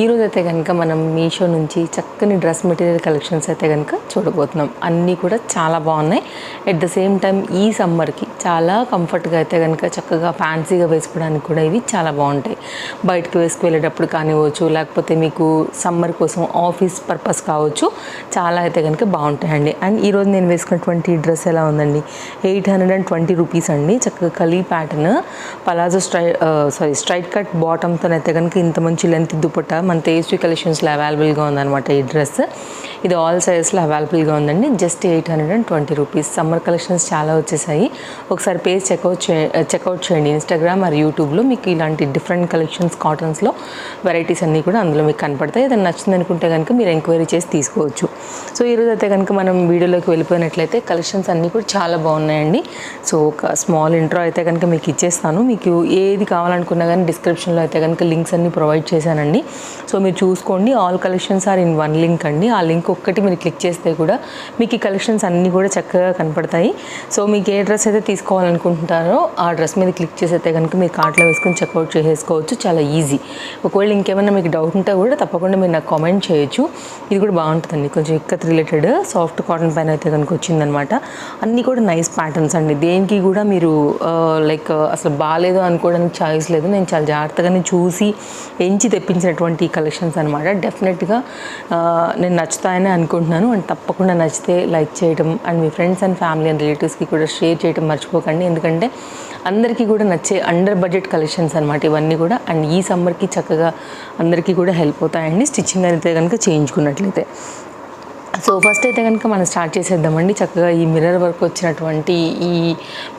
ఈరోజు అయితే కనుక మనం మీషో నుంచి చక్కని డ్రెస్ మెటీరియల్ కలెక్షన్స్ అయితే కనుక చూడబోతున్నాం. అన్నీ కూడా చాలా బాగున్నాయి. ఎట్ ద సేమ్ టైం ఈ సమ్మర్కి చాలా కంఫర్ట్గా అయితే కనుక చక్కగా ఫ్యాన్సీగా వేసుకోవడానికి కూడా ఇవి చాలా బాగుంటాయి. బయటకు వేసుకు వెళ్ళేటప్పుడు కానివ్వచ్చు లేకపోతే మీకు సమ్మర్ కోసం ఆఫీస్ పర్పస్ కావచ్చు చాలా అయితే కనుక బాగుంటాయండి. అండ్ ఈరోజు నేను వేసుకున్నటువంటి డ్రెస్ ఎలా ఉందండి? Eight hundred and twenty rupees అండి. చక్కగా కలీ ప్యాటర్న్ పలాజో స్ట్రై సారీ స్ట్రైట్ కట్ బాటమ్తో అయితే కనుక ఇంత మంచి లెంత్ దుపట్టా మన తేజస్వి కలెక్షన్స్లో అవైలబుల్గా ఉందన్నమాట ఈ డ్రెస్. ఇది ఆల్ సైజెస్లో అవైలబుల్గా ఉందండి. Just eight hundred and twenty rupees summer collections చాలా వచ్చేసాయి. ఒకసారి పేజ్ చెక్అవుట్ చే చెక్అవుట్ చేయండి. ఇన్స్టాగ్రామ్ మరియు యూట్యూబ్లో మీకు ఇలాంటి డిఫరెంట్ కలెక్షన్స్ కాటన్స్లో వెరైటీస్ అన్నీ కూడా అందులో మీకు కనపడతాయి. ఏదైనా నచ్చింది అనుకుంటే కనుక మీరు ఎంక్వైరీ చేసి తీసుకోవచ్చు. సో ఈరోజు అయితే కనుక మనం వీడియోలోకి వెళ్ళిపోయినట్లయితే కలెక్షన్స్ అన్నీ కూడా చాలా బాగున్నాయండి. సో ఒక స్మాల్ ఇంట్రో అయితే కనుక మీకు ఇచ్చేస్తాను. మీకు ఏది కావాలనుకున్నా కానీ డిస్క్రిప్షన్లో అయితే కనుక లింక్స్ అన్ని ప్రొవైడ్ చేశానండి. సో మీరు చూసుకోండి. All collections are in one link అండి. ఆ లింక్ ఒక్కటి మీరు క్లిక్ చేస్తే కూడా మీకు ఈ కలెక్షన్స్ అన్నీ కూడా చక్కగా కనపడతాయి. సో మీకు ఏ డ్రెస్ అయితే తీసుకోవాలనుకుంటున్నారో ఆ డ్రెస్ మీద క్లిక్ చేసైతే కనుక మీరు కార్ట్లో వేసుకొని చెక్అవుట్ చేసేసుకోవచ్చు. చాలా ఈజీ ఒకవేళ ఇంకేమైనా మీకు డౌట్ ఉంటే కూడా తప్పకుండా మీరు నాకు కామెంట్ చేయొచ్చు. ఇది కూడా బాగుంటుందండి. కొంచెం ఇక్కత్ రిలేటెడ్ సాఫ్ట్ కాటన్ పైన అయితే కనుక వచ్చిందనమాట. అన్నీ కూడా నైస్ ప్యాటర్న్స్ అండి. దేనికి కూడా మీరు లైక్ అసలు బాగాలేదు అనుకోవడానికి ఛాయిస్ లేదు. నేను చాలా జాగ్రత్తగానే చూసి ఎంచి తెప్పించినటువంటి కలెక్షన్స్ అనమాట డెఫినెట్గా నేను నచ్చుతాయని అనుకుంటున్నాను. అండ్ తప్పకుండా నచ్చితే లైక్ చేయడం అండ్ మీ ఫ్రెండ్స్ అండ్ ఫ్యామిలీ అండ్ రిలేటివ్స్కి కూడా షేర్ చేయడం మర్చిపోకండి. ఎందుకంటే అందరికీ కూడా నచ్చే అండర్ బడ్జెట్ కలెక్షన్స్ అనమాట ఇవన్నీ కూడా. అండ్ ఈ సమ్మర్కి చక్కగా అందరికీ కూడా హెల్ప్ అవుతాయండి. స్టిచ్చింగ్ అయితే కనుక చేయించుకున్నట్లయితే. సో ఫస్ట్ అయితే కనుక మనం స్టార్ట్ చేసేద్దామండి. చక్కగా ఈ మిర్రర్ వర్క్ వచ్చినటువంటి ఈ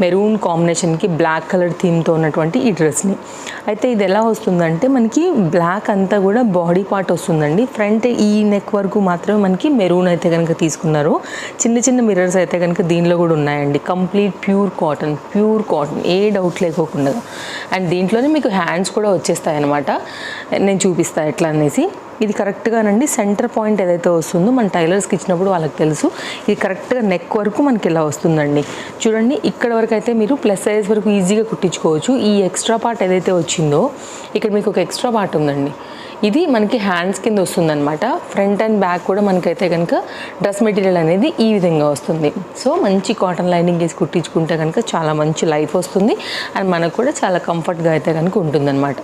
మెరూన్ కాంబినేషన్కి బ్లాక్ కలర్ థీమ్తో ఉన్నటువంటి ఈ డ్రెస్ని అయితే ఇది ఎలా వస్తుందంటే మనకి బ్లాక్ అంతా కూడా బాడీ పార్ట్ వస్తుందండి. ఫ్రంట్ ఈ నెక్ వరకు మాత్రమే మనకి మెరూన్ అయితే కనుక తీసుకున్నారు. చిన్న చిన్న మిర్రర్స్ అయితే కనుక దీనిలో కూడా ఉన్నాయండి. Complete pure cotton pure cotton ఏ డౌట్ లేకోకుండా. అండ్ దీంట్లోనే మీకు హ్యాండ్స్ కూడా వచ్చేస్తాయి అనమాట నేను చూపిస్తాను ఎట్లా అనేసి. ఇది కరెక్ట్గానండి సెంటర్ పాయింట్ ఏదైతే వస్తుందో మన టైలర్స్కి ఇచ్చినప్పుడు వాళ్ళకి తెలుసు. ఇది కరెక్ట్గా నెక్ వరకు మనకి ఇలా వస్తుందండి. చూడండి ఇక్కడ వరకు అయితే మీరు ప్లస్ సైజ్ వరకు ఈజీగా కుట్టించుకోవచ్చు. ఈ ఎక్స్ట్రా పార్ట్ ఏదైతే వచ్చిందో ఇక్కడ మీకు ఒక ఎక్స్ట్రా పార్ట్ ఉందండి. ఇది మనకి హ్యాండ్స్ కింద వస్తుందన్నమాట. ఫ్రంట్ అండ్ బ్యాక్ కూడా మనకైతే కనుక డ్రెస్ మెటీరియల్ అనేది ఈ విధంగా వస్తుంది. సో మంచి కాటన్ లైనింగ్ వేసి కుట్టించుకుంటే కనుక చాలా మంచి లైఫ్ వస్తుంది. అండ్ మనకు కూడా చాలా కంఫర్ట్గా అయితే కనుక ఉంటుందన్నమాట.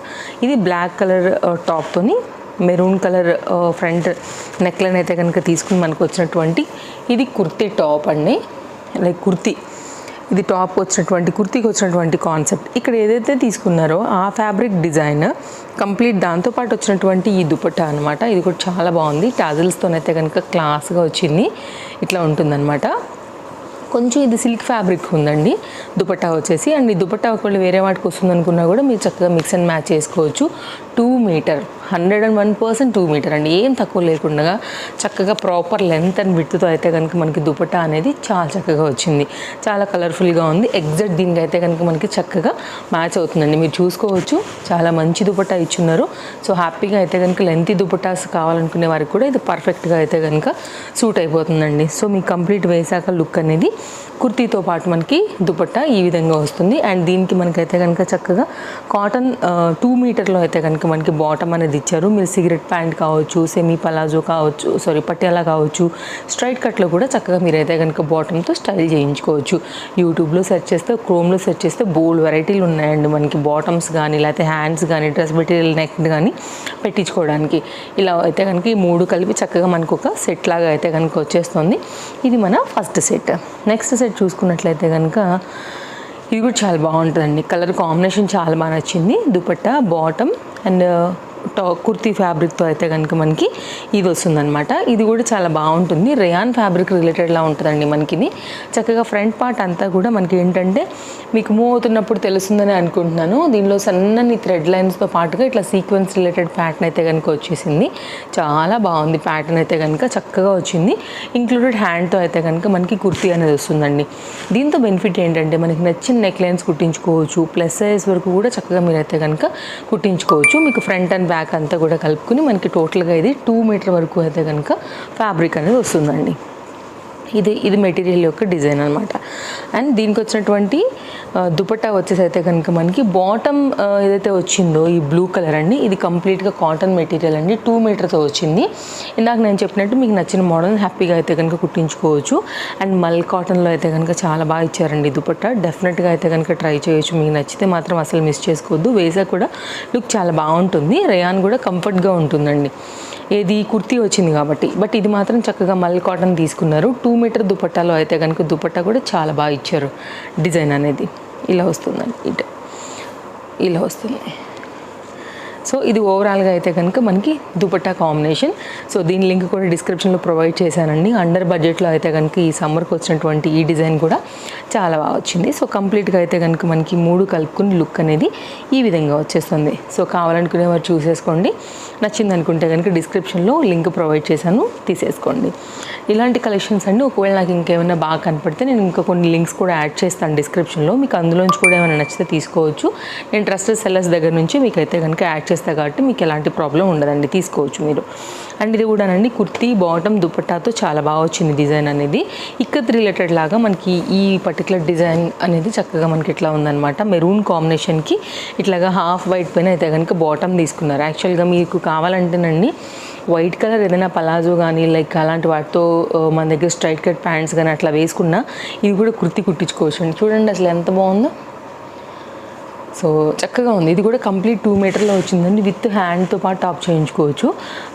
ఇది బ్లాక్ కలర్ టాప్తోని మెరూన్ కలర్ ఫ్రంట్ నెక్లైన్ అయితే కనుక తీసుకుని మనకు వచ్చినటువంటి ఇది కుర్తీ టాప్ అండి. లైక్ కుర్తీ. ఇది టాప్ వచ్చినటువంటి కుర్తీకి వచ్చినటువంటి కాన్సెప్ట్. ఇక్కడ ఏదైతే తీసుకున్నారో ఆ ఫ్యాబ్రిక్ డిజైన్ కంప్లీట్ దాంతోపాటు వచ్చినటువంటి ఈ దుపట్టా అనమాట ఇది కూడా చాలా బాగుంది. టాజిల్స్తోనైతే కనుక క్లాస్గా వచ్చింది. ఇట్లా ఉంటుందన్నమాట. కొంచెం ఇది సిల్క్ ఫ్యాబ్రిక్ ఉందండి. దుపట్టా వచ్చేసి. అండ్ ఈ దుపట్టా ఒకవేళ వేరే వాటికి వస్తుంది అనుకున్నా కూడా మీరు చక్కగా మిక్స్ అండ్ మ్యాచ్ చేసుకోవచ్చు. Two metre hundred and one percent two metre అండి. ఏం తక్కువ లేకుండా చక్కగా ప్రాపర్ లెంత్ అండ్ విడ్త్తో అయితే కనుక మనకి దుపట్టా అనేది చాలా చక్కగా వచ్చింది. చాలా కలర్ఫుల్గా ఉంది. ఎగ్జాక్ట్ దీనికి అయితే కనుక మనకి చక్కగా మ్యాచ్ అవుతుందండి. మీరు చూసుకోవచ్చు. చాలా మంచి దుపట్టా ఇచ్చున్నారు. సో హ్యాపీగా అయితే కనుక లెంతీ దుపట్టాస్ కావాలనుకునే వారికి కూడా ఇది పర్ఫెక్ట్గా అయితే కనుక సూట్ అయిపోతుందండి. సో మీ కంప్లీట్ వేసాక లుక్ అనేది కుర్తీతో పాటు మనకి దుపట్టా ఈ విధంగా వస్తుంది. అండ్ దీనికి మనకైతే కనుక చక్కగా కాటన్ టూ మీటర్లో అయితే కనుక మనకి బాటమ్ అనేది ఇచ్చారు. మీరు సిగరెట్ ప్యాంట్ కావచ్చు సెమీ పలాజో కావచ్చు సారీ పట్యాలా కావచ్చు స్ట్రైట్ కట్లో కూడా చక్కగా మీరైతే కనుక బాటమ్తో స్టైల్ చేయించుకోవచ్చు. యూట్యూబ్లో సెర్చ్ చేస్తే క్రోమ్లో సెర్చ్ చేస్తే బోల్డ్ వెరైటీలు ఉన్నాయండి మనకి. బాటమ్స్ కానీ లేకపోతే హ్యాండ్స్ కానీ డ్రెస్ మెటీరియల్ నెక్ కానీ పెట్టించుకోవడానికి. ఇలా అయితే కనుక ఈ మూడు కలిపి చక్కగా మనకు ఒక సెట్ లాగా అయితే కనుక వచ్చేస్తుంది. ఇది మన ఫస్ట్ సెట్. నెక్స్ట్ సెట్ చూసుకున్నట్లయితే కనుక ఇది కూడా చాలా బాగుంటుందండి. కలర్ కాంబినేషన్ చాలా బాగా నచ్చింది. దుపట్టా బాటమ్ అండ్ టా కుర్తీ ఫ్యాబ్రిక్తో అయితే కనుక మనకి ఇది వస్తుందన్నమాట. ఇది కూడా చాలా బాగుంటుంది. రేయాన్ ఫ్యాబ్రిక్ రిలేటెడ్లా ఉంటుందండి మనకి ఇది చక్కగా ఫ్రంట్ పార్ట్ అంతా కూడా మనకి ఏంటంటే మీకు మూవ్ అవుతున్నప్పుడు తెలుస్తుందని అనుకుంటున్నాను. దీనిలో సన్నని థ్రెడ్ లైన్స్తో పాటుగా ఇట్లా సీక్వెన్స్ రిలేటెడ్ ప్యాటర్న్ అయితే కనుక వచ్చేసింది. చాలా బాగుంది ప్యాటర్న్ అయితే కనుక చక్కగా వచ్చింది. ఇంక్లూడెడ్ హ్యాండ్తో అయితే కనుక మనకి కుర్తీ అనేది వస్తుందండి. దీంతో బెనిఫిట్ ఏంటంటే మనకి నచ్చిన నెక్ లైన్స్ కుట్టించుకోవచ్చు. ప్లస్ సైజ్ వరకు కూడా చక్కగా మీరైతే కనుక కుట్టించుకోవచ్చు. మీకు ఫ్రంట్ అండ్ బ్యాక్ అంతా కూడా కలుపుకుని మనకి టోటల్గా ఇది టూ మీటర్ వరకు అయితే కనుక ఫ్యాబ్రిక్ అనేది వస్తుందండి. ఇది ఇది మెటీరియల్ యొక్క డిజైన్ అనమాట అండ్ దీనికి వచ్చినటువంటి దుపట్టా వచ్చేసి అయితే కనుక మనకి బాటమ్ ఏదైతే వచ్చిందో ఈ బ్లూ కలర్ అండి ఇది కంప్లీట్గా కాటన్ మెటీరియల్ అండి టూ మీటర్తో వచ్చింది. ఇందాక నేను చెప్పినట్టు మీకు నచ్చిన మోడల్ హ్యాపీగా అయితే కనుక కుట్టించుకోవచ్చు. అండ్ మల్ కాటన్లో అయితే కనుక చాలా బాగా ఇచ్చారండి దుపట్టా. డెఫినెట్గా అయితే కనుక ట్రై చేయొచ్చు. మీకు నచ్చితే మాత్రం అసలు మిస్ చేసుకోవద్దు. వేసా కూడా లుక్ చాలా బాగుంటుంది. రేయాన్ కూడా కంఫర్ట్గా ఉంటుందండి. ఏది కుర్తీ వచ్చింది కాబట్టి. బట్ ఇది మాత్రం చక్కగా మల్ కాటన్ తీసుకున్నారు. టూ మీటర్ దుపట్టాలో అయితే కనుక దుపట్టా కూడా చాలా బాగా ఇచ్చారు డిజైన్ అనేది. ఇలా వస్తుందండి ఇటు. ఇలా వస్తుంది. సో ఇది ఓవరాల్గా అయితే కనుక మనకి దుపట్టా కాంబినేషన్ సో దీని లింక్ కూడా డిస్క్రిప్షన్లో ప్రొవైడ్ చేశానండి. అండర్ బడ్జెట్లో అయితే కనుక ఈ సమ్మర్కి వచ్చినటువంటి ఈ డిజైన్ కూడా చాలా బాగా వచ్చింది. సో కంప్లీట్గా అయితే కనుక మనకి మూడు కలుపుకుని లుక్ అనేది ఈ విధంగా వచ్చేస్తుంది. సో కావాలనుకునే వారు చూసేసుకోండి. నచ్చింది అనుకుంటే కనుక డిస్క్రిప్షన్లో లింక్ ప్రొవైడ్ చేశాను తీసేసుకోండి. ఇలాంటి కలెక్షన్స్ అండి. ఒకవేళ నాకు ఇంకేమైనా బాగా కనపడితే నేను ఇంకా కొన్ని లింక్స్ కూడా యాడ్ చేస్తాను డిస్క్రిప్షన్లో. మీకు అందులోంచి కూడా ఏమైనా నచ్చితే తీసుకోవచ్చు. నేను ట్రస్టెడ్ సెల్లర్స్ దగ్గర నుంచి మీకు అయితే కనుక యాడ్ చేస్తా కాబట్టి మీకు ఎలాంటి ప్రాబ్లం ఉండదండి. తీసుకోవచ్చు మీరు. అండ్ ఇది కూడానండి కుర్తీ బాటమ్ దుపట్టాతో చాలా బాగా వచ్చింది డిజైన్ అనేది. ఇక్కత్ రిలేటెడ్ లాగా మనకి ఈ పర్టికులర్ డిజైన్ అనేది చక్కగా మనకి ఇట్లా ఉందన్నమాట. మెరూన్ కాంబినేషన్కి ఇట్లాగా హాఫ్ వైట్ పైన అయితే కనుక బాటమ్ తీసుకున్నారు. యాక్చువల్గా మీకు కావాలంటేనండి వైట్ కలర్ ఏదైనా పలాజో కానీ లైక్ అలాంటి వాటితో మన దగ్గర స్ట్రైట్ కట్ ప్యాంట్స్ కానీ అట్లా వేసుకున్నా ఇది కూడా కుర్తి కుట్టించుకోవచ్చు అండి చూడండి అసలు ఎంత బాగుందో. సో చక్కగా ఉంది. ఇది కూడా కంప్లీట్ టూ మీటర్లో వచ్చిందండి. విత్ హ్యాండ్తో పాటు టాప్ చేయించుకోవచ్చు.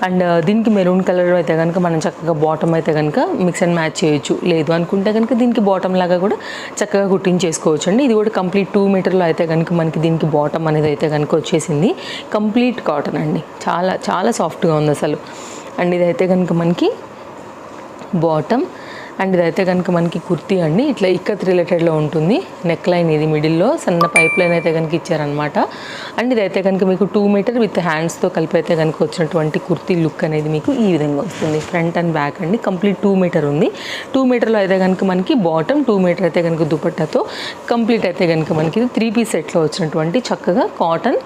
అండ్ uh, దీనికి మెరూన్ కలర్ అయితే కనుక మనం చక్కగా బాటమ్ అయితే కనుక మిక్స్ అండ్ మ్యాచ్ చేయొచ్చు. లేదు అనుకుంటే కనుక దీనికి బాటమ్ లాగా కూడా చక్కగా కుట్టించేసుకోవచ్చు అండి ఇది కూడా కంప్లీట్ టూ మీటర్లో అయితే కనుక మనకి దీనికి బాటమ్ అనేది అయితే కనుక వచ్చేసింది. కంప్లీట్ కాటన్ అండి. చాలా చాలా సాఫ్ట్గా ఉంది అసలు. అండ్ ఇదైతే కనుక మనకి బాటమ్ అండ్ ఇదైతే కనుక మనకి కుర్తీ అండి. ఇట్లా ఇక్కత్ రిలేటెడ్లో ఉంటుంది. నెక్ లైన్ ఇది మిడిల్లో సన్న పైప్ లైన్ అయితే కనుక ఇచ్చారనమాట అండ్ ఇదైతే కనుక మీకు టూ మీటర్ విత్ హ్యాండ్స్తో కలిపి అయితే కనుక వచ్చినటువంటి కుర్తీ లుక్ అనేది మీకు ఈ విధంగా వస్తుంది. ఫ్రంట్ అండ్ బ్యాక్ అండి. కంప్లీట్ టూ మీటర్ ఉంది. టూ మీటర్లో అయితే కనుక మనకి బాటమ్ టూ మీటర్ అయితే కనుక దుపట్టాతో కంప్లీట్ అయితే కనుక మనకి త్రీ పీస్ సెట్లో వచ్చినటువంటి చక్కగా కాటన్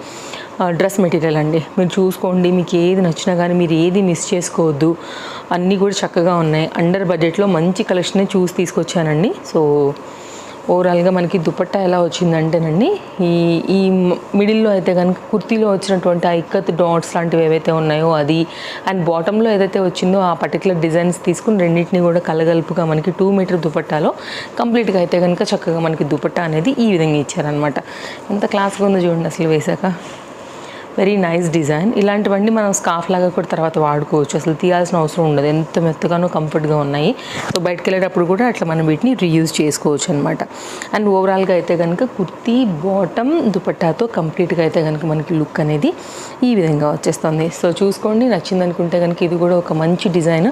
డ్రెస్ మెటీరియల్ అండి. మీరు చూసుకోండి మీకు ఏది నచ్చినా కానీ మీరు ఏది మిస్ చేసుకోవద్దు. అన్నీ కూడా చక్కగా ఉన్నాయి. అండర్ బడ్జెట్లో మంచి కలెక్షనే చూసి తీసుకొచ్చానండి. సో ఓవరాల్గా మనకి దుపట్టా ఎలా వచ్చిందంటేనండి ఈ ఈ మిడిల్లో అయితే కనుక కుర్తీలో వచ్చినటువంటి ఆ ఇక్కత్ డాట్స్ లాంటివి ఏవైతే ఉన్నాయో అది అండ్ బాటంలో ఏదైతే వచ్చిందో ఆ పర్టికులర్ డిజైన్స్ తీసుకుని రెండింటిని కూడా కలగలుపుగా మనకి టూ మీటర్ దుపట్టాలో కంప్లీట్గా అయితే కనుక చక్కగా మనకి దుపట్టా అనేది ఈ విధంగా ఇచ్చారనమాట ఎంత క్లాస్గా ఉందో చూడండి అసలు వేశాక. వెరీ నైస్ డిజైన్ ఇలాంటివన్నీ మనం స్కార్ఫ్ లాగా కూడా తర్వాత వాడుకోవచ్చు. అసలు తీయాల్సిన అవసరం ఉండదు. ఎంత మెత్తగానో కంఫర్ట్గా ఉన్నాయి. సో బయటకు వెళ్ళేటప్పుడు కూడా అట్లా మనం వీటిని రీయూజ్ చేసుకోవచ్చు అనమాట అండ్ ఓవరాల్గా అయితే కనుక కుర్తీ బాటమ్ దుపట్టాతో కంప్లీట్గా అయితే కనుక మనకి లుక్ అనేది ఈ విధంగా వచ్చేస్తుంది. సో చూసుకోండి. నచ్చింది అనుకుంటే కనుక ఇది కూడా ఒక మంచి డిజైన్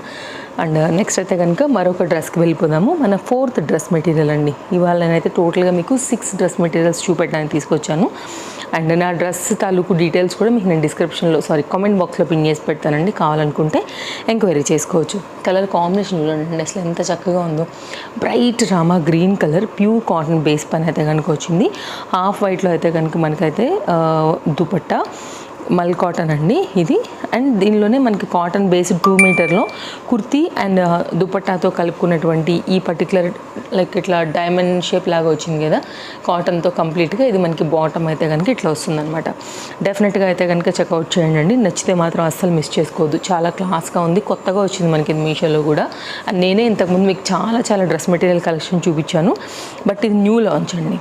అండ్ నెక్స్ట్ అయితే కనుక మరొక డ్రెస్కి వెళ్ళిపోదాము. మన ఫోర్త్ డ్రెస్ మెటీరియల్ అండి. ఇవాళ నేనైతే టోటల్గా మీకు సిక్స్ డ్రెస్ మెటీరియల్స్ చూపెట్టడానికి తీసుకొచ్చాను. అండ్ నా డ్రెస్ తాలూకు డీటెయిల్స్ కూడా మీకు నేను డిస్క్రిప్షన్లో సారీ కామెంట్ బాక్స్లో పిన్ చేసి పెడతానండి. కావాలనుకుంటే ఎంక్వైరీ చేసుకోవచ్చు. కలర్ కాంబినేషన్ చూడండి అసలు ఎంత చక్కగా ఉందో. Bright Rama green colour pure cotton base పని అయితే కనుక వచ్చింది. హాఫ్ వైట్లో అయితే కనుక మనకైతే దుపట్టా మల్ కాటన్ అండి ఇది. అండ్ దీనిలోనే మనకి కాటన్ బేస్ టూ మీటర్లో కుర్తీ అండ్ దుపట్టాతో కలుపుకున్నటువంటి ఈ పర్టికులర్ లైక్ ఇట్లా డైమండ్ షేప్ లాగా వచ్చింది కదా కాటన్తో కంప్లీట్గా ఇది మనకి బాటమ్ అయితే కనుక ఇట్లా వస్తుందన్నమాట. డెఫినెట్గా అయితే కనుక చెక్అవుట్ చేయండి. నచ్చితే మాత్రం అస్సలు మిస్ చేసుకోవద్దు. చాలా క్లాస్గా ఉంది. కొత్తగా వచ్చింది మనకి ఇది మీషోలో కూడా. అండ్ నేనే ఇంతకుముందు మీకు చాలా చాలా డ్రెస్ మెటీరియల్ కలెక్షన్ చూపించాను. బట్ ఇది న్యూ లాంచ్ అండి.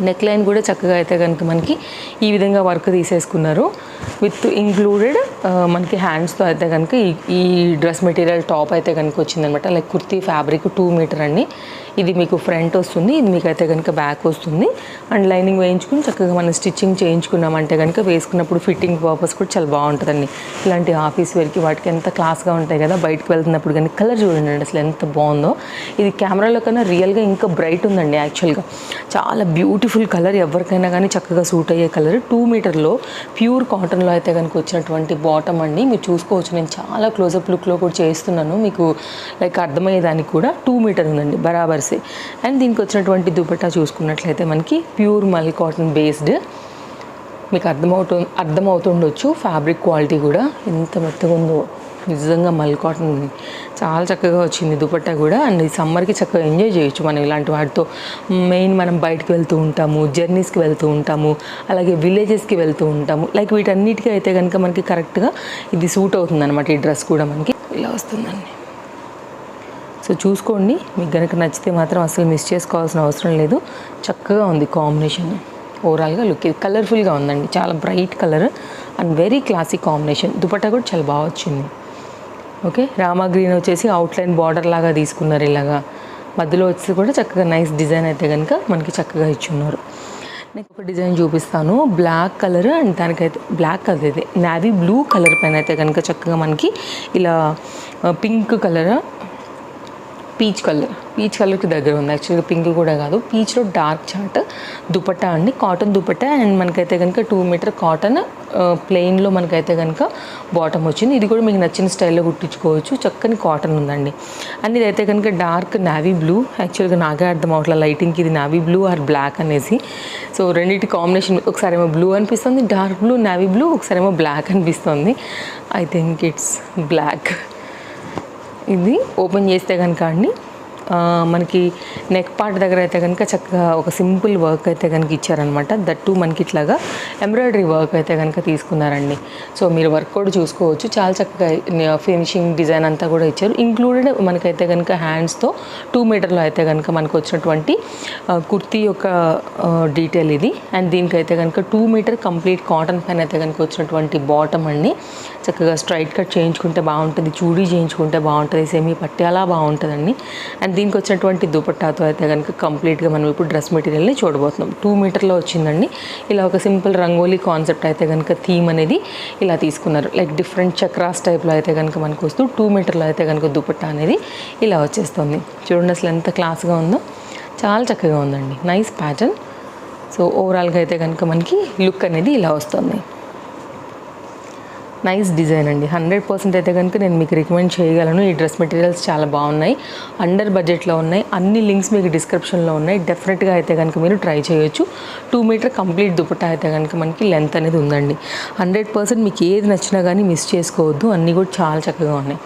నెక్ లైన్ కూడా చక్కగా అయితే కనుక మనకి ఈ విధంగా వర్క్ తీసేసుకున్నారు. విత్ ఇంక్లూడెడ్ మనకి హ్యాండ్స్తో అయితే కనుక ఈ ఈ డ్రెస్ మెటీరియల్ టాప్ అయితే కనుక వచ్చిందనమాట. Like kurti fabric two metre అండి. ఇది మీకు ఫ్రంట్ వస్తుంది ఇది మీకు అయితే కనుక బ్యాక్ వస్తుంది. అండ్ లైనింగ్ వేయించుకుని చక్కగా మనం స్టిచ్చింగ్ చేయించుకున్నామంటే కనుక వేసుకున్నప్పుడు ఫిట్టింగ్ పర్పస్ కూడా చాలా బాగుంటుందండి. ఇలాంటి ఆఫీస్ వేర్కి వాటికి ఎంత క్లాస్గా ఉంటాయి కదా బయటకు వెళ్తున్నప్పుడు కానీ కలర్ చూడండి అసలు ఎంత బాగుందో. ఇది కెమెరాలో కన్నా రియల్గా ఇంకా బ్రైట్ ఉందండి యాక్చువల్గా. చాలా బ్యూటిఫుల్ కలర్ ఎవరికైనా కానీ చక్కగా సూట్ అయ్యే కలర్. టూ మీటర్లో ప్యూర్ కాటన్ కాటన్లో అయితే కనుక వచ్చినటువంటి బాటమ్ అండి. మీరు చూసుకోవచ్చు నేను చాలా క్లోజప్ లుక్లో కూడా చేస్తున్నాను. మీకు లైక్ అర్థమయ్యేదానికి కూడా టూ మీటర్ ఉందండి బరాబర్సే అండ్ దీనికి వచ్చినటువంటి దుపట్టా చూసుకున్నట్లయితే మనకి ప్యూర్ మల్ కాటన్ బేస్డ్ మీకు అర్థమవుతు అర్థమవుతుండొచ్చు ఫ్యాబ్రిక్ క్వాలిటీ కూడా. ఎంత మెత్తగా ఉందో నిజంగా మల్ కాటన్ చాలా చక్కగా వచ్చింది. దుపట్టా కూడా అండ్ ఈ సమ్మర్కి చక్కగా ఎంజాయ్ చేయొచ్చు మనం ఇలాంటి వాటితో. మెయిన్ మనం బయటకు వెళ్తూ ఉంటాము జర్నీస్కి వెళ్తూ ఉంటాము అలాగే విలేజెస్కి వెళ్తూ ఉంటాము. లైక్ వీటన్నిటికీ అయితే కనుక మనకి కరెక్ట్గా ఇది సూట్ అవుతుంది అనమాట ఈ డ్రెస్ కూడా మనకి ఇలా వస్తుందండి. సో చూసుకోండి మీకు కనుక నచ్చితే మాత్రం అసలు మిస్ చేసుకోవాల్సిన అవసరం లేదు. చక్కగా ఉంది కాంబినేషన్. ఓవరాల్గా లుక్ ఇది కలర్ఫుల్గా ఉందండి. చాలా bright colour and very classic combination. Dupatta కూడా చాలా బాగా వచ్చింది. ఓకే? రామా గ్రీన్ వచ్చేసి అవుట్లైన్ బార్డర్ లాగా తీసుకున్నారు ఇలాగా. మధ్యలో వచ్చి కూడా చక్కగా నైస్ డిజైన్ అయితే కనుక మనకి చక్కగా ఇచ్చున్నారు. నెక్స్ట్ ఒక డిజైన్ చూపిస్తాను. బ్లాక్ కలర్ అండ్ దానికైతే బ్లాక్ కలర్ ఇది. నావీ బ్లూ కలర్ పైన అయితే కనుక చక్కగా మనకి ఇలా pink colour peach colour peach కలర్కి దగ్గర ఉంది. యాక్చువల్గా పింక్ కూడా కాదు. పీచ్లో డార్క్ చార్ట్ దుపట్టా అండి. కాటన్ దుపట్టా అండ్ మనకైతే కనుక టూ మీటర్ కాటన్ ప్లెయిన్లో మనకైతే కనుక బాటమ్ వచ్చింది. ఇది కూడా మీకు నచ్చిన స్టైల్లో కుట్టించుకోవచ్చు. చక్కని కాటన్ ఉందండి. అండ్ ఇదైతే కనుక డార్క్ నావీ బ్లూ యాక్చువల్గా నాకే అర్థం అవట్లేదు లైటింగ్కి ఇది నావీ బ్లూ ఆర్ బ్లాక్ అనేసి. సో రెండింటి కాంబినేషన్ ఒకసారి ఏమో బ్లూ అనిపిస్తుంది. డార్క్ బ్లూ నావీ బ్లూ ఒకసారి ఏమో బ్లాక్ అనిపిస్తుంది. ఐ థింక్ ఇట్స్ బ్లాక్ ఇది ఓపెన్ చేస్తే కనుక అండి. మనకి నెక్ పార్ట్ దగ్గర అయితే కనుక చక్కగా ఒక సింపుల్ వర్క్ అయితే కనుక ఇచ్చారనమాట దట్ టూ మనకి ఇట్లాగా ఎంబ్రాయిడరీ వర్క్ అయితే కనుక తీసుకున్నారండి. సో మీరు వర్క్ కూడా చూసుకోవచ్చు. చాలా చక్కగా ఫినిషింగ్ డిజైన్ అంతా కూడా ఇచ్చారు. ఇంక్లూడెడ్ మనకైతే కనుక హ్యాండ్స్తో టూ మీటర్లో అయితే కనుక మనకు వచ్చినటువంటి కుర్తీ యొక్క డీటెయిల్ ఇది. అండ్ దీనికైతే కనుక టూ మీటర్ కంప్లీట్ కాటన్ పైన అయితే కనుక వచ్చినటువంటి బాటమ్ అండి. చక్కగా స్ట్రైట్ కట్ చేయించుకుంటే బాగుంటుంది చూడీ చేయించుకుంటే బాగుంటుంది సెమీ పట్టేలా బాగుంటుందండి. అండ్ దీనికి వచ్చినటువంటి దుపట్టాతో అయితే కనుక కంప్లీట్గా మనం ఇప్పుడు డ్రెస్ మెటీరియల్ని చూడబోతున్నాం. టూ మీటర్లో వచ్చిందండి. ఇలా ఒక సింపుల్ రంగోలీ కాన్సెప్ట్ అయితే కనుక థీమ్ అనేది ఇలా తీసుకున్నారు. లైక్ డిఫరెంట్ చక్రాస్ టైప్లో అయితే కనుక మనకు వస్తూ టూ మీటర్లో అయితే కనుక దుపట్టా అనేది ఇలా వచ్చేస్తుంది. చూడండి అసలు ఎంత క్లాస్గా ఉందో. చాలా చక్కగా ఉందండి. Nice pattern. సో ఓవరాల్గా అయితే కనుక మనకి లుక్ అనేది ఇలా వస్తుంది. నైస్ డిజైన్ అండి. హండ్రెడ్ పర్సెంట్ అయితే కనుక నేను మీకు రికమెండ్ చేయగలను. ఈ డ్రెస్ మెటీరియల్స్ చాలా బాగున్నాయి. అండర్ బడ్జెట్లో ఉన్నాయి. అన్ని లింక్స్ మీకు డిస్క్రిప్షన్లో ఉన్నాయి. డెఫినెట్గా అయితే కనుక మీరు ట్రై చేయొచ్చు. టూ మీటర్ కంప్లీట్ దుపట్టా అయితే కనుక మనకి లెంత్ అనేది ఉందండి. హండ్రెడ్ పర్సెంట్ మీకు ఏది నచ్చినా కానీ మిస్ చేసుకోవద్దు. అన్నీ కూడా చాలా చక్కగా ఉన్నాయి.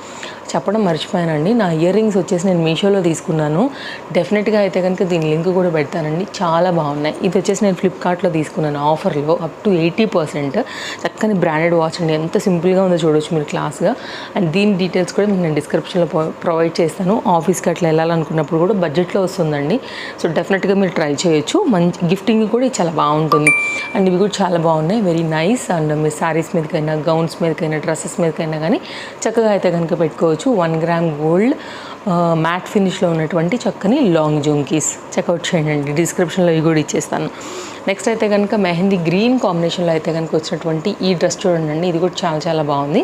చెప్పడం మర్చిపోయానండి. నా ఇయర్ రింగ్స్ వచ్చేసి నేను మీషోలో తీసుకున్నాను. డెఫినెట్గా అయితే కనుక దీని లింక్ కూడా పెడతానండి. చాలా బాగున్నాయి. ఇది వచ్చేసి నేను ఫ్లిప్కార్ట్లో తీసుకున్నాను ఆఫర్లో అప్ టు ఎయిటీ పర్సెంట్. చక్కని బ్రాండెడ్ వాచ్ అండి. ఎంత సింపుల్గా ఉందో చూడొచ్చు మీరు క్లాస్గా. అండ్ దీని డీటెయిల్స్ కూడా మీకు నేను డిస్క్రిప్షన్లో ప్రొవైడ్ చేస్తాను. ఆఫీస్కి అట్లా వెళ్ళాలనుకున్నప్పుడు కూడా బడ్జెట్లో వస్తుందండి. సో డెఫినెట్గా మీరు ట్రై చేయొచ్చు. మంచి గిఫ్టింగ్ కూడా చాలా బాగుంటుంది. అండ్ ఇవి కూడా చాలా బాగున్నాయి. Very nice. అండ్ మీరు శారీస్ మీదకైనా గౌన్స్ మీదకైనా డ్రెస్సెస్ మీదకైనా కానీ చక్కగా అయితే కనుక పెట్టుకోవచ్చు. వన్ గ్రామ్ గోల్డ్ మ్యాట్ ఫినిష్లో ఉన్నటువంటి చక్కని లాంగ్ జుంకీస్ చెక్అవుట్ చేయండి డిస్క్రిప్షన్లో ఇవి కూడా ఇచ్చేస్తాను. నెక్స్ట్ అయితే కనుక మెహందీ గ్రీన్ కాంబినేషన్లో అయితే కనుక వచ్చినటువంటి ఈ డ్రెస్ చూడండి. ఇది కూడా చాలా చాలా బాగుంది.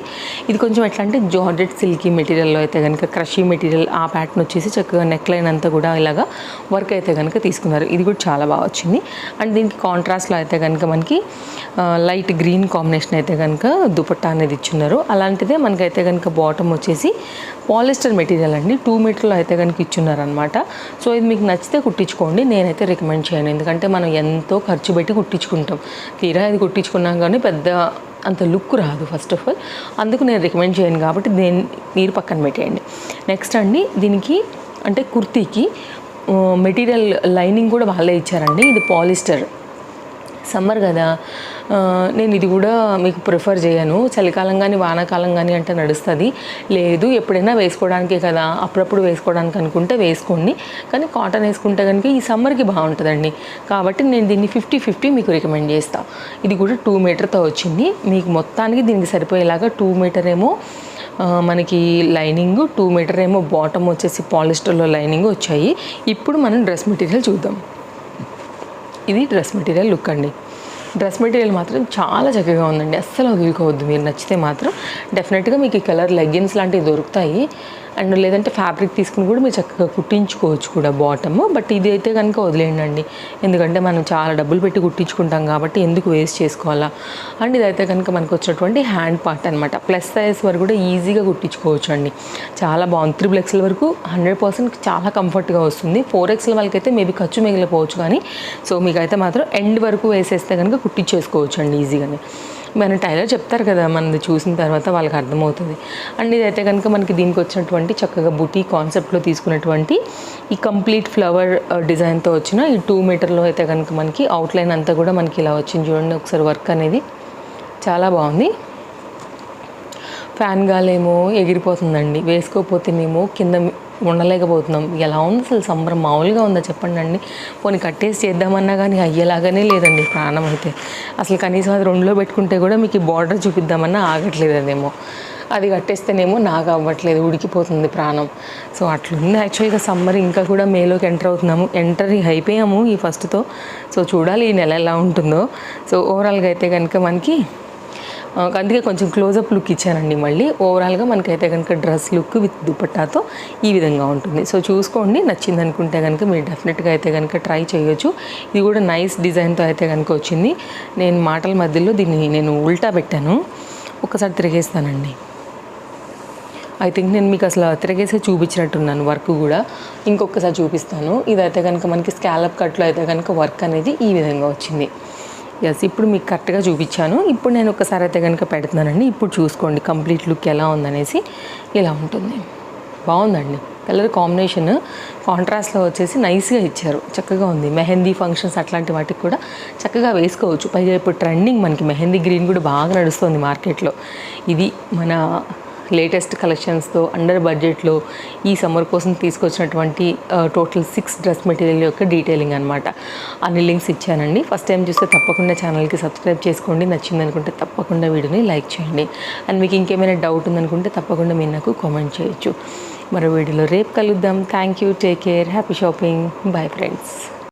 ఇది కొంచెం ఎట్లా అంటే జార్జెట్ సిల్కీ మెటీరియల్లో అయితే కనుక క్రషీ మెటీరియల్ ఆ ప్యాటర్న్ వచ్చేసి చక్కగా నెక్ లైన్ అంతా కూడా ఇలాగా వర్క్ అయితే కనుక తీసుకున్నారు. ఇది కూడా చాలా బాగా వచ్చింది. అండ్ దీనికి కాంట్రాస్ట్లో అయితే కనుక మనకి లైట్ గ్రీన్ కాంబినేషన్ అయితే కనుక దుపట్టా అనేది ఇచ్చున్నారు. అలాంటిదే మనకైతే కనుక బాటమ్ వచ్చేసి పాలిస్టర్ మెటీరియల్ అండి. టూ మీటర్లో అయితే కనుక ఇచ్చున్నారనమాట సో ఇది మీకు నచ్చితే కుట్టించుకోండి. నేనైతే రికమెండ్ చేయను. ఎందుకంటే మనం ఎంతో ఖర్చు పెట్టి కుట్టించుకుంటాం. తీరా ఇది కుట్టించుకున్నాం కానీ పెద్ద అంత లుక్ రాదు ఫస్ట్ ఆఫ్ ఆల్. అందుకు నేను రికమెండ్ చేయను కాబట్టి దేని మీరు పక్కన పెట్టేయండి. నెక్స్ట్ అండి దీనికి అంటే కుర్తీకి మెటీరియల్ లైనింగ్ కూడా వాళ్ళే ఇచ్చారండి. ఇది పాలిస్టర్. సమ్మర్ కదా నేను ఇది కూడా మీకు ప్రిఫర్ చేయను. చలికాలం కానీ వానాకాలం కానీ అంటే నడుస్తుంది. లేదు ఎప్పుడైనా వేసుకోవడానికే కదా అప్పుడప్పుడు వేసుకోవడానికి అనుకుంటే వేసుకోండి. కానీ కాటన్ వేసుకుంటే కనుక ఈ సమ్మర్కి బాగుంటుందండి. కాబట్టి నేను దీన్ని ఫిఫ్టీ ఫిఫ్టీ మీకు రికమెండ్ చేస్తాను ఇది కూడా టూ మీటర్తో వచ్చింది. మీకు మొత్తానికి దీనికి సరిపోయేలాగా టూ మీటర్ ఏమో మనకి లైనింగ్ టూ మీటర్ ఏమో బాటమ్ వచ్చేసి పాలిస్టర్లో లైనింగ్ వచ్చాయి. ఇప్పుడు మనం డ్రెస్ మెటీరియల్ చూద్దాం. ఇది డ్రెస్ మెటీరియల్ లుక్ అండి. డ్రెస్ మెటీరియల్ మాత్రం చాలా చక్కగా ఉందండి. అస్సలు వదులుకోవద్దు. మీరు నచ్చితే మాత్రం. డెఫినెట్గా మీకు ఈ కలర్ లెగ్గిన్స్ లాంటివి దొరుకుతాయి. అండ్ లేదంటే ఫ్యాబ్రిక్ తీసుకుని కూడా మీరు చక్కగా కుట్టించుకోవచ్చు కూడా బాటమ్. బట్ ఇది అయితే కనుక వదిలేయండి. అండి ఎందుకంటే మనం చాలా డబ్బులు పెట్టి కుట్టించుకుంటాం కాబట్టి ఎందుకు వేస్ట్ చేసుకోవాలా? అండ్ ఇదైతే కనుక మనకు వచ్చినటువంటి హ్యాండ్ పార్ట్ అనమాట ప్లస్ సైజ్ వరకు కూడా ఈజీగా కుట్టించుకోవచ్చు అండి చాలా బాగుంది. త్రిబుల్ ఎక్స్ల వరకు హండ్రెడ్ పర్సెంట్ చాలా కంఫర్ట్గా వస్తుంది. ఫోర్ ఎక్స్ల వాళ్ళకైతే మేబీ ఖర్చు మిగిలిపోవచ్చు కానీ సో మీకైతే మాత్రం ఎండ్ వరకు వేసేస్తే కనుక కుట్టించేసుకోవచ్చు అండి ఈజీగానే. మన టైలర్ చెప్తారు కదా మనది చూసిన తర్వాత వాళ్ళకి అర్థమవుతుంది. అండ్ ఇదైతే కనుక మనకి దీనికి వచ్చినటువంటి చక్కగా బుటీ కాన్సెప్ట్లో తీసుకున్నటువంటి ఈ కంప్లీట్ ఫ్లవర్ డిజైన్తో వచ్చిన ఈ టూ మీటర్లో అయితే కనుక మనకి అవుట్లైన్ అంతా కూడా మనకి ఇలా వచ్చింది చూడండి ఒకసారి వర్క్ అనేది చాలా బాగుంది. ఫ్యాన్ గాలేమో ఎగిరిపోతుందండి వేసుకోపోతేనేమో కింద ఉండలేకపోతున్నాం. ఎలా ఉంది అసలు సంబరం? మామూలుగా ఉందా చెప్పండి అండి. పోనీ కట్టేసి చేద్దామన్నా కానీ అయ్యేలాగానే లేదండి ప్రాణం అయితే. అసలు కనీసం అది రెండులో పెట్టుకుంటే కూడా మీకు ఈ బార్డర్ చూపిద్దామన్నా ఆగట్లేదు అదేమో అది కట్టేస్తేనేమో నాకు అవ్వట్లేదు ఉడికిపోతుంది ప్రాణం. సో అట్లుంది యాక్చువల్గా సమ్మర్ ఇంకా కూడా మేలోకి ఎంటర్ అవుతున్నాము. ఎంటర్ అయిపోయాము ఈ ఫస్ట్తో సో చూడాలి ఈ నెల ఎలా ఉంటుందో. సో ఓవరాల్గా అయితే కనుక మనకి అందుకే కొంచెం క్లోజప్ లుక్ ఇచ్చానండి మళ్ళీ. ఓవరాల్గా మనకైతే కనుక డ్రెస్ లుక్ విత్ దుపట్టాతో ఈ విధంగా ఉంటుంది. సో చూసుకోండి నచ్చింది అనుకుంటే కనుక మీరు డెఫినెట్గా అయితే కనుక ట్రై చేయొచ్చు. ఇది కూడా నైస్ డిజైన్తో అయితే కనుక వచ్చింది. నేను మాటల మధ్యలో దీన్ని నేను ఉల్టా పెట్టాను. ఒకసారి తిరిగేస్తానండి. ఐ థింక్ నేను మీకు అసలు తిరగేసే చూపించినట్టున్నాను వర్క్ కూడా. ఇంకొకసారి చూపిస్తాను. ఇదైతే కనుక మనకి స్కాలప్ కట్లో అయితే కనుక వర్క్ అనేది ఈ విధంగా వచ్చింది. ఎస్ ఇప్పుడు మీకు కరెక్ట్గా చూపించాను. ఇప్పుడు నేను ఒకసారి అయితే కనుక పెడుతున్నానండి. ఇప్పుడు చూసుకోండి కంప్లీట్ లుక్ ఎలా ఉందనేసి. ఇలా ఉంటుంది. బాగుందండి. కలర్ కాంబినేషన్ కాంట్రాస్ట్లో వచ్చేసి నైస్గా ఇచ్చారు. చక్కగా ఉంది. మెహందీ ఫంక్షన్స్ అట్లాంటి వాటికి కూడా చక్కగా వేసుకోవచ్చు. పైగా ఇప్పుడు ట్రెండింగ్ మనకి మెహందీ గ్రీన్ కూడా బాగా నడుస్తుంది మార్కెట్లో ఇది మన లేటెస్ట్ కలెక్షన్స్తో అండర్ బడ్జెట్లో ఈ సమ్మర్ కోసం తీసుకొచ్చినటువంటి టోటల్ సిక్స్ డ్రెస్ మెటీరియల్ యొక్క డీటెయిలింగ్ అనమాట అన్ని లింక్స్ ఇచ్చానండి. ఫస్ట్ టైం చూస్తే తప్పకుండా ఛానల్కి సబ్స్క్రైబ్ చేసుకోండి. నచ్చింది అనుకుంటే తప్పకుండా వీడియోని లైక్ చేయండి. అండ్ మీకు ఇంకేమైనా డౌట్ ఉందనుకుంటే తప్పకుండా మీరు నాకు కామెంట్ చేయొచ్చు. మరో వీడియోలో రేపు కలుద్దాం. Thank you take care happy shopping bye friends